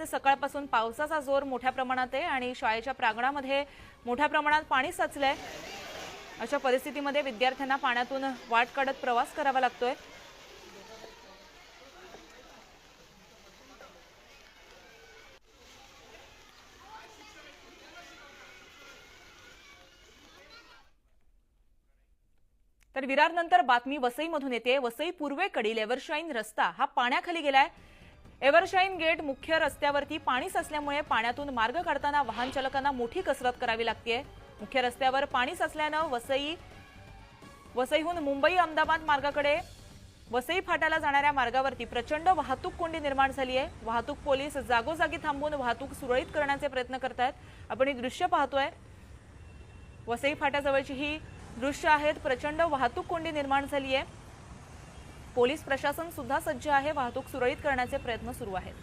आहेत सकाळपासून पावसाचा जोर मोठ्या प्रमाणात आहे आणि शाळेच्या प्रांगणामध्ये मोठ्या प्रमाणात पाणी साचलंय. अशा परिस्थितीमध्ये विद्यार्थ्यांना पाण्यातून वाट काढत प्रवास करावा लागतोय. तर विरारनंतर बातमी वसईमधून येते. वसई पूर्वेकडील एव्हरशाईन रस्ता हा पाण्याखाली गेलाय. एव्हरशाईन गेट मुख्य रस्त्यावरती पाणी साचल्यामुळे पाण्यातून मार्ग काढताना वाहन चालकांना मोठी कसरत करावी लागते मुख्य रस्त्यावर पाणी साचल्यानं वसई वसईहून मुंबई अहमदाबाद मार्गाकडे वसई फाट्याला जाणाऱ्या मार्गावरती प्रचंड वाहतूक कोंडी निर्माण झाली आहे वाहतूक पोलीस जागोजागी थांबून वाहतूक सुरळीत करण्याचे प्रयत्न करत आहेत आपण ही दृश्य पाहतोय. वसई फाट्याजवळची ही दृश्य आहेत. प्रचंड वाहतूक कोंडी निर्माण झाली आहे पोलीस प्रशासन सुद्धा सज्ज आहे वाहतूक सुरळीत करण्याचे प्रयत्न सुरू आहेत.